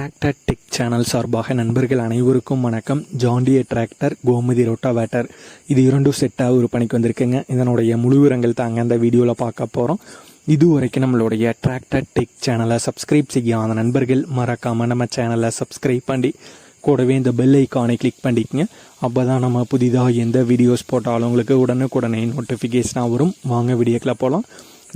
Tractor tech channel சார்பாக நண்பர்கள் அனைவருக்கும் வணக்கம். ஜாண்டிய டிராக்டர் கோமதி ரோட்டாவேட்டர் இது இரண்டும் செட்டாக ஒரு பணிக்கு வந்திருக்குங்க. இதனுடைய முழு விவரங்கள் தாங்க அந்த வீடியோவில் பார்க்க போகிறோம் இது வரைக்கும் நம்மளுடைய டிராக்டர் டெக் சேனலை சப்ஸ்கிரைப் செய்யாத நண்பர்கள் மறக்காமல் நம்ம சேனலை சப்ஸ்கிரைப் பண்ணி கூடவே இந்த பெல் ஐக்கானை கிளிக் பண்ணிக்கங்க. அப்போ தான் நம்ம புதிதாக எந்த வீடியோஸ் போட்டாலும் உங்களுக்கு உடனுக்குடனே நோட்டிஃபிகேஷனாக வரும். வாங்க வீடியோக்கில் போகலாம்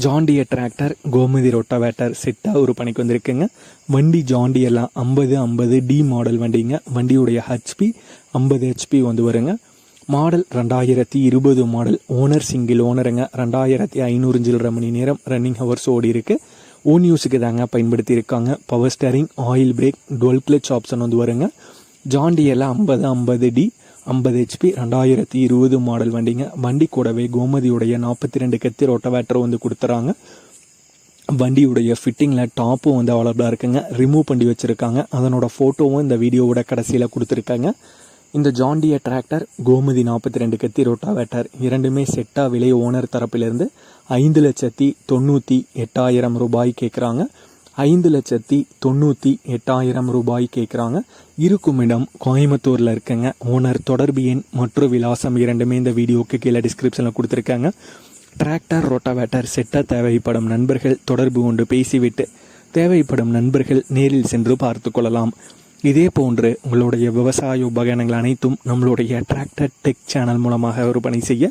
ஜாண்டிய டிராக்டர் கோமதி ரொட்டாவேட்டர் செட்டாக ஒரு பணிக்கு வந்திருக்குங்க. வண்டி ஜாண்டியெல்லாம் ஐம்பது ஐம்பது டி மாடல் வண்டிங்க. வண்டியுடைய ஹெச்பி ஐம்பது ஹெச்பி வந்து வருங்க. மாடல் ரெண்டாயிரத்தி இருபது மாடல். Owner single ஓனருங்க. ரெண்டாயிரத்தி ஐநூறு சில்லற மணி நேரம் ரன்னிங் ஹவர்ஸ் ஓடி இருக்கு. ஓன் யூஸுக்கு தாங்க பயன்படுத்தி இருக்காங்க. Power steering oil brake dual clutch option வந்து வருங்க. ஜாண்டியெல்லாம் ஐம்பது ஐம்பது டி. ஐம்பது ஹெச்பி ரெண்டாயிரத்தி இருபது மாடல் வண்டிங்க. வண்டி கூடவே கோமதியுடைய நாற்பத்தி ரெண்டு கத்தி ரோட்டவேட்டர் வந்து கொடுத்துறாங்க. வண்டியுடைய ஃபிட்டிங்கில் டாப்பும் வந்து அவைலபிளாக இருக்குங்க. ரிமூவ் பண்ணி வச்சுருக்காங்க. அதனோட ஃபோட்டோவும் இந்த வீடியோவோட கடைசியில் கொடுத்துருக்காங்க. இந்த ஜாண்டிய டிராக்டர் கோமதி நாற்பத்தி ரெண்டு கத்தி ரோட்டாவேட்டர் இரண்டுமே செட்டாக விலை ஓனர் தரப்பிலிருந்து ஐந்து லட்சத்தி தொண்ணூற்றி எட்டாயிரம் ரூபாய் கேட்குறாங்க ஐந்து லட்சத்தி தொண்ணூற்றி எட்டாயிரம் ரூபாய் கேட்குறாங்க இருக்கும் இடம் கோயம்புத்தூரில் இருக்குங்க. ஓனர் தொடர்பு எண் மற்றும் விலாசம் இரண்டுமே இந்த வீடியோக்கு கீழே டிஸ்கிரிப்ஷனில் கொடுத்துருக்காங்க. டிராக்டர் ரோட்டாவேட்டர் செட்டாக தேவைப்படும் நண்பர்கள் தொடர்பு கொண்டு பேசிவிட்டு தேவைப்படும் நண்பர்கள் நேரில் சென்று பார்த்து கொள்ளலாம். இதே போன்று உங்களுடைய விவசாய உபகரணங்கள் அனைத்தும் நம்மளுடைய டிராக்டர் டெக் சேனல் மூலமாக விற்பனை செய்ய